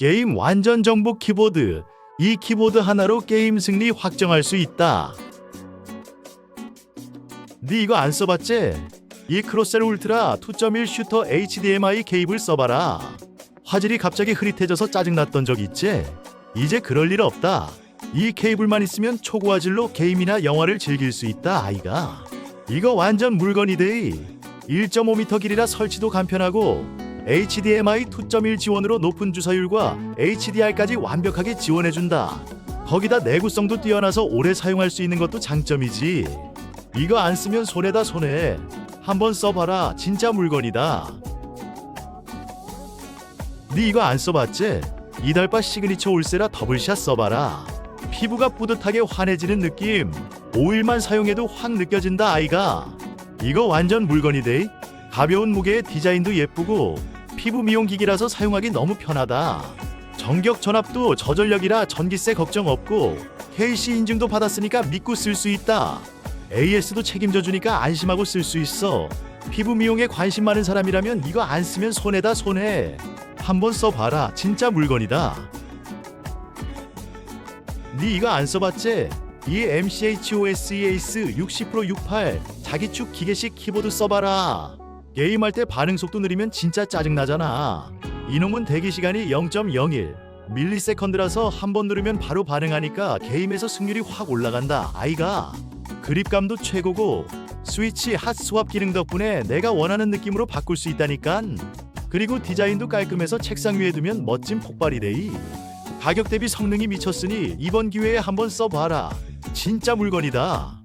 게임 완전 정복 키보드. 이 키보드 하나로 게임 승리 확정할 수 있다. 네 이거 안 써봤지? 이 크로셀 울트라 2.1 슈터 HDMI 케이블 써봐라. 화질이 갑자기 흐릿해져서 짜증났던 적 있지? 이제 그럴 일 없다. 이 케이블만 있으면 초고화질로 게임이나 영화를 즐길 수 있다 아이가. 이거 완전 물건이데. 1.5m 길이라 설치도 간편하고 HDMI 2.1 지원으로 높은 주사율과 HDR까지 완벽하게 지원해준다. 거기다 내구성도 뛰어나서 오래 사용할 수 있는 것도 장점이지. 이거 안 쓰면 손해다 손해. 한번 써봐라. 진짜 물건이다. 네 이거 안 써봤지? 이달바 시그니처 울세라 더블샷 써봐라. 피부가 뿌듯하게 환해지는 느낌. 5일만 사용해도 확 느껴진다 아이가. 이거 완전 물건이데. 가벼운 무게에 디자인도 예쁘고 피부 미용 기기라서 사용하기 너무 편하다. 전격 전압도 저전력이라 전기세 걱정 없고 KC 인증도 받았으니까 믿고 쓸 수 있다. AS도 책임져 주니까 안심하고 쓸 수 있어. 피부 미용에 관심 많은 사람이라면 이거 안 쓰면 손해다 손해. 한번 써봐라. 진짜 물건이다. 네 이거 안 써봤지? 이 MCHOS EAS 60% 68 자기축 기계식 키보드 써봐라. 게임할 때 반응 속도 느리면 진짜 짜증나잖아. 이놈은 대기 시간이 0.01 밀리세컨드라서 한 번 누르면 바로 반응하니까 게임에서 승률이 확 올라간다. 아이가 그립감도 최고고 스위치 핫 스왑 기능 덕분에 내가 원하는 느낌으로 바꿀 수 있다니깐. 그리고 디자인도 깔끔해서 책상 위에 두면 멋진 폭발이데이. 가격 대비 성능이 미쳤으니 이번 기회에 한번 써봐라. 진짜 물건이다.